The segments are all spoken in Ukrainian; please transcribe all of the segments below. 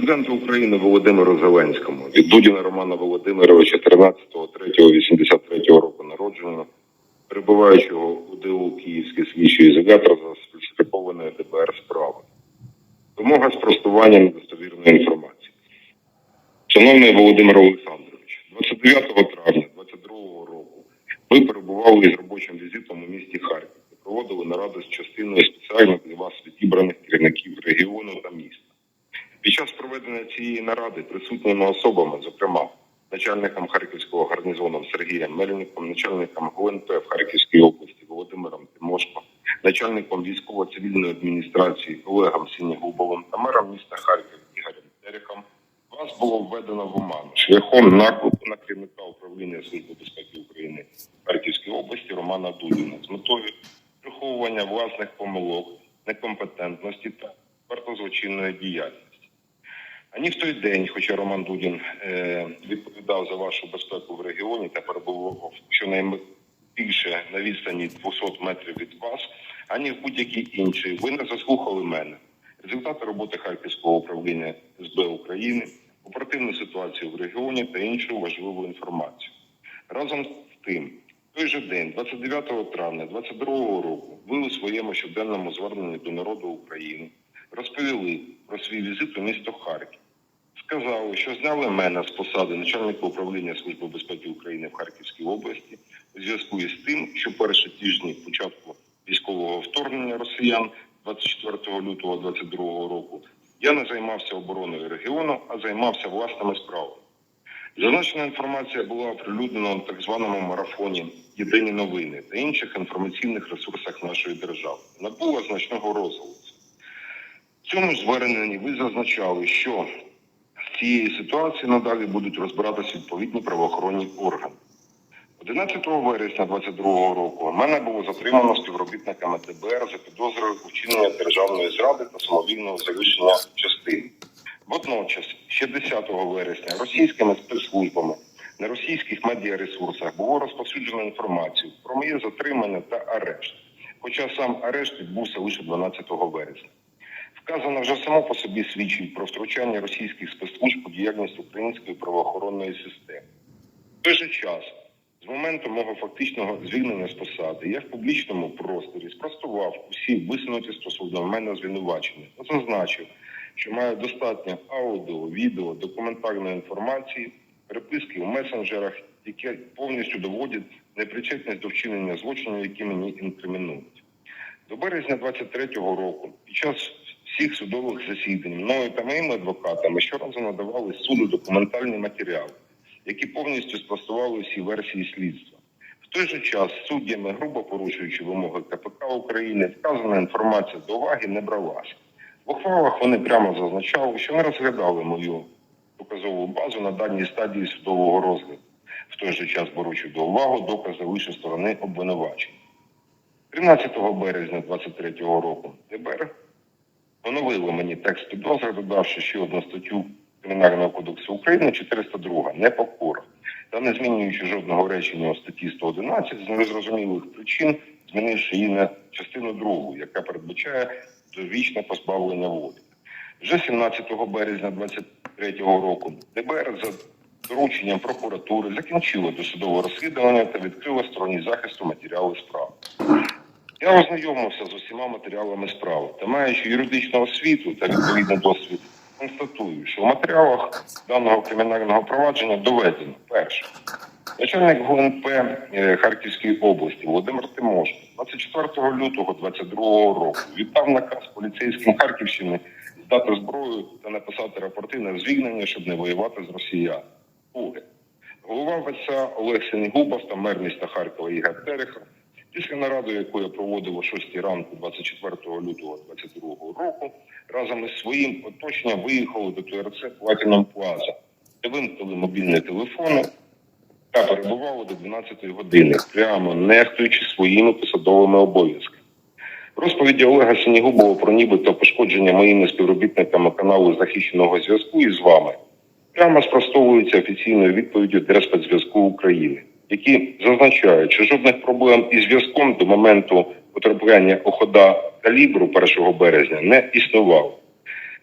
Президенту України Володимиру Зеленському від Дудіна Романа Володимировича 13.03.83 року народження, перебуваючого у ДУ Київський слідчий ізолятор за сфальсифікованою ДБР справи. Вимога спростування недостовірної інформації. Шановний Володимир Олександрович, 29 травня 2022 року ви перебували із робочим візитом у місті Харків і проводили нараду з частиною спеціально для вас відібраних керівників регіону та міста. Під час проведення цієї присутніми особами, зокрема начальником Харківського гарнізону Сергієм Мельником, начальником ГУНП в Харківській області Володимиром Тимошко, начальником військово-цивільної адміністрації Олегом Сінігубовим та мером міста Харків Ігорем Терехом вас було введено в оману шляхом наклепу на керівника управління Служби безпеки України в Харківській області Романа Дудіна з метою приховування власних помилок, некомпетентності та вартозлочинної діяльності. Ані в той день, хоча Роман Дудін е, відповідав за вашу безпеку в регіоні та перебував щонайбільше на відстані 200 метрів від вас, ані в будь-який інший, ви не заслухали мене. Результати роботи Харківського управління СБ України, оперативну ситуацію в регіоні та іншу важливу інформацію. Разом з тим, в той же день, 29 травня 2022 року, ви у своєму щоденному зверненні до народу України розповіли про свій візит у місто Харків. Сказали, що зняли мене з посади начальника управління Служби безпеки України в Харківській області у зв'язку із тим, що перші тижні початку військового вторгнення росіян 24 лютого 2022 року я не займався обороною регіону, а займався власними справами. Зазначена інформація була оприлюднена на так званому марафоні Єдині новини та інших інформаційних ресурсах нашої держави. Набула значного розголосу. В цьому зверненні ви зазначали, що цієї ситуації надалі будуть розбиратися відповідні правоохоронні органи. 11 вересня 2022 року мене було затримано співробітниками ДБР за підозрою вчинення державної зради та самовільного залишення частин. Водночас, ще 10 вересня, російськими спецслужбами на російських медіаресурсах було розповсюджено інформацію про моє затримання та арешт. Хоча сам арешт відбувся лише 12 вересня. Вказано вже само по собі свідчить про втручання російських спецслужб у діяльність української правоохоронної системи. В той же час, з моменту мого фактичного звільнення з посади, я в публічному просторі спростував усі висунуті стосовно мене звинувачення та зазначив, що маю достатньо аудіо, відео, документальної інформації, переписки у месенджерах, які повністю доводять непричетність до вчинення злочинів, які мені інкримінують. До березня 23-го року, під час всіх судових засідань, мною та моїми адвокатами щоразу надавали суду документальні матеріали, які повністю спростували всі версії слідства. В той же час суддями, грубо порушуючи вимоги КПК України, вказана інформація до уваги не бралася. В ухвалах вони прямо зазначали, що не розглядали мою доказову базу на даній стадії судового розгляду, в той же час беручи до уваги докази лише сторони обвинувачення. 13 березня 2023 року ДБР поновило мені текст підозри, додавши ще одну статтю Кримінального кодексу України 402 непокора та не змінюючи жодного речення у статті 111 з незрозумілих причин, змінивши її на частину другу, яка передбачає довічне позбавлення волі. Вже 17 березня 2023 року ДБР за дорученням прокуратури закінчило досудове розслідування та відкрило стороні захисту матеріали справи. Я ознайомився з усіма матеріалами справи та маючи юридичну освіту та відповідний досвід, констатую, що в матеріалах даного кримінального провадження доведено перше. Начальник ГУНП е, Харківської області Володимир Тимошко 24 лютого 2022 року віддав наказ поліцейським Харківщини здати зброю та написати рапорти на звільнення, щоб не воювати з росіян. Друге. Голова ВСА Олег Сенігубов та мер міста Харкова Ігор Тереха Після наради, яку я проводив о 6 ранку 24 лютого 2022 року, разом із своїм оточенням виїхали до ТРЦ Платіном Плаза, де вимкнули мобільні телефони та перебували до 12 години, прямо нехтуючи своїми посадовими обов'язками. Розповіді Олега Сінігубова про нібито пошкодження моїми співробітниками каналу захищеного зв'язку із вами прямо спростовуються офіційною відповіддю Держспецзв'язку України які зазначають, що жодних проблем із зв'язком до моменту потрапляння охода калібру 1 березня не існувало.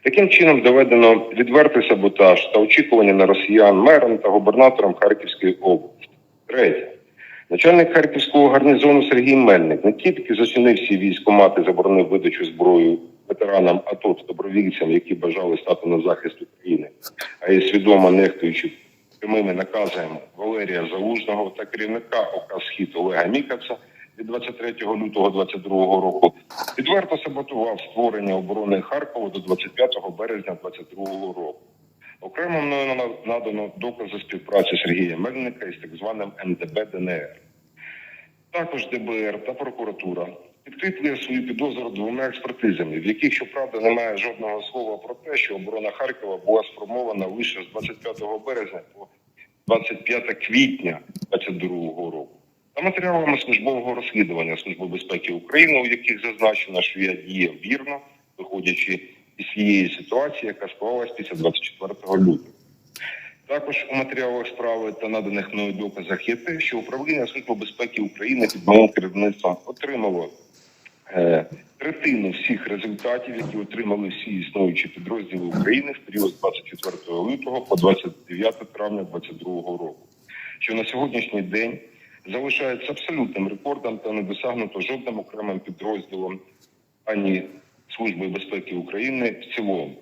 Таким чином доведено відвертий саботаж та очікування на росіян мером та губернатором Харківської області. Третє. Начальник харківського гарнізону Сергій Мельник не тільки зачинив всі військомати, заборонив видачу зброї ветеранам АТО та добровільцям, які бажали стати на захист України, а й свідомо нехтуючи прямими наказами Валерія Залужного та керівника ОК «Схід» Олега Мікаца від 23 лютого 2022 року відверто саботував створення оборони Харкова до 25 березня 2022 року. Окремо мною надано докази співпраці Сергія Мельника із так званим МДБ ДНР. Також ДБР та прокуратура підкріплює свою підозру двома експертизами, в яких, щоправда, немає жодного слова про те, що оборона Харкова була сформована лише з 25 березня по 25 квітня 2022 року. Та матеріалами службового розслідування Служби безпеки України, у яких зазначено, що я діяв вірно, виходячи із цієї ситуації, яка склалась після 24 лютого. Також у матеріалах справи та наданих мною доказах є те, що управління Служби безпеки України під моїм керівництвом отримало третину всіх результатів, які отримали всі існуючі підрозділи України в період з 24 лютого по 29 травня 2022 року, що на сьогоднішній день залишається абсолютним рекордом та не досягнуто жодним окремим підрозділом ані Служби безпеки України в цілому.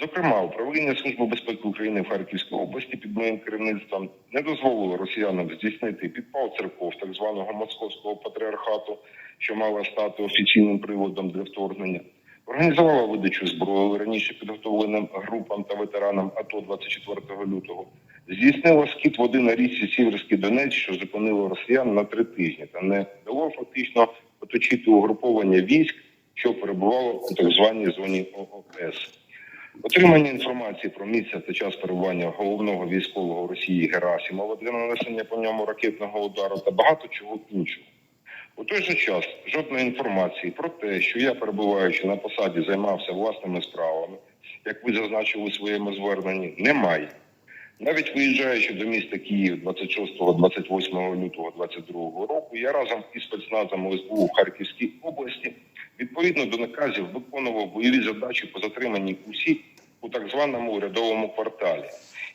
Зокрема, управління Служби безпеки України в Харківській області під моїм керівництвом не дозволило росіянам здійснити підпал церков так званого московського патріархату, що мала стати офіційним приводом для вторгнення. Організувала видачу зброї раніше підготовленим групам та ветеранам АТО 24 лютого. Здійснила скид води на річці Сіверський Донець, що зупинило росіян на три тижні, та не дало фактично оточити угруповання військ, що перебувало у так званій зоні ООС. Отримання інформації про місце та час перебування головного військового Росії Герасимова для нанесення по ньому ракетного удару та багато чого іншого. У той же час жодної інформації про те, що я, перебуваючи на посаді, займався власними справами, як ви зазначили у своєму зверненні, немає. Навіть виїжджаючи до міста Київ 26-28 лютого 2022 року, я разом із спецназом СБУ в Харківській області відповідно до наказів виконував бойові задачі по затриманні усіх у так званому урядовому кварталі.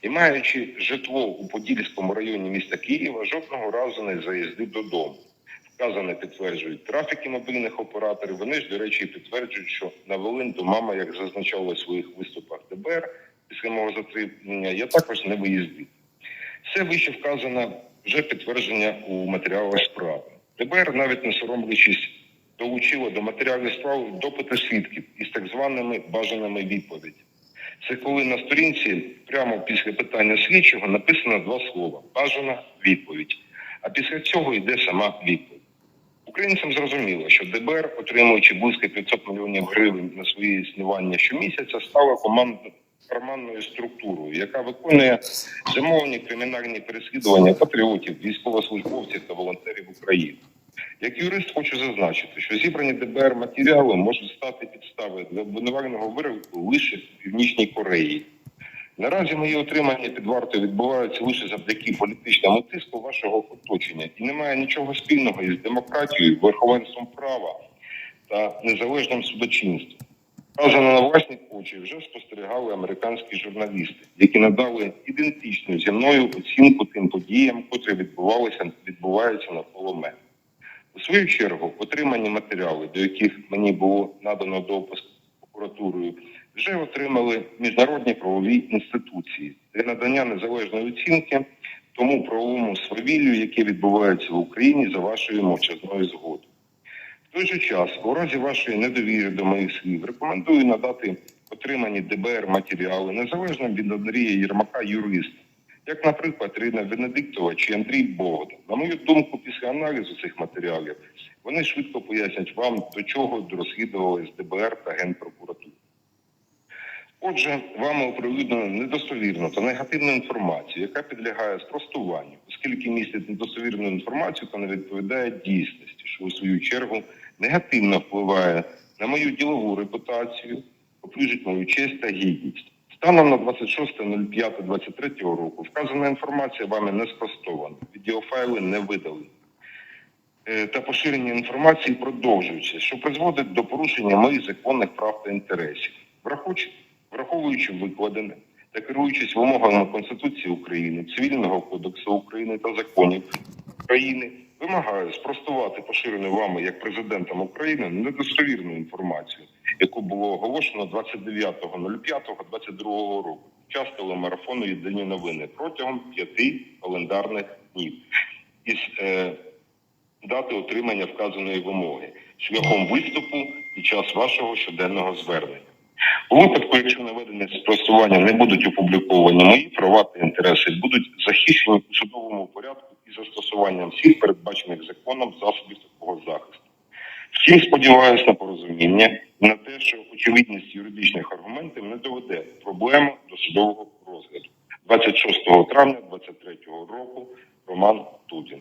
І маючи житло у Подільському районі міста Києва, жодного разу не заїздив додому. Вказане підтверджують трафіки мобільних операторів. Вони ж, до речі, підтверджують, що на Волинь до мама, як зазначало у своїх виступах ДБР після мого затримання, я також не виїздив. Все вище вказано вже підтвердження у матеріалах справи. ДБР, навіть не соромлячись, долучило до матеріалів справи допити свідків із так званими бажаними відповідями. Це коли на сторінці прямо після питання слідчого написано два слова бажана відповідь. А після цього йде сама відповідь. Українцям зрозуміло, що ДБР, отримуючи близько 500 мільйонів гривень на своє існування щомісяця, стала командною карманною структурою, яка виконує замовні кримінальні переслідування патріотів, військовослужбовців та волонтерів України. Як юрист хочу зазначити, що зібрані ДБР матеріали можуть стати підставою для обвинувального вироку лише в Північній Кореї. Наразі мої отримання під вартою відбуваються лише завдяки політичному тиску вашого оточення і немає нічого спільного із демократією, верховенством права та незалежним судочинством. Вказано на власні очі вже спостерігали американські журналісти, які надали ідентичну зі мною оцінку тим подіям, котрі відбувалися відбуваються навколо мене. У свою чергу, отримані матеріали, до яких мені було надано допуск прокуратурою, вже отримали міжнародні правові інституції для надання незалежної оцінки тому правовому свавіллю, яке відбувається в Україні за вашою мовчазною згодою. В той же час, у разі вашої недовіри до моїх слів, рекомендую надати отримані ДБР матеріали незалежно від Андрія Єрмака юриста, як, наприклад, Ірина Венедиктова чи Андрій Богдан. На мою думку, після аналізу цих матеріалів вони швидко пояснять вам, до чого розслідувались ДБР та Генпрокуратура. Отже, вами оприлюднено недостовірну та негативну інформацію, яка підлягає спростуванню, оскільки містить недостовірну інформацію та не відповідає дійсності, що у свою чергу негативно впливає на мою ділову репутацію, поплюжить мою честь та гідність. Станом на 26.05.23 року вказана інформація вами не спростована, відеофайли не видали. Е, Та поширення інформації продовжується, що призводить до порушення моїх законних прав та інтересів. Враховуючи викладене та керуючись вимогами Конституції України, Цивільного кодексу України та законів України, вимагаю спростувати поширену вами як президентом України недостовірну інформацію, яку було оголошено 29.05.22 року час телемарафону Єдині новини протягом п'яти календарних днів із е, дати отримання вказаної вимоги шляхом виступу під час вашого щоденного звернення. У випадку, якщо наведені спростування не будуть опубліковані, мої права та інтереси будуть захищені у судовому порядку із застосуванням всіх передбачених законом засобів такого захисту. Всім сподіваюся на порозуміння на те, що очевидність юридичних аргументів не доведе проблему до судового розгляду. 26 травня 2023 року Роман Тудін.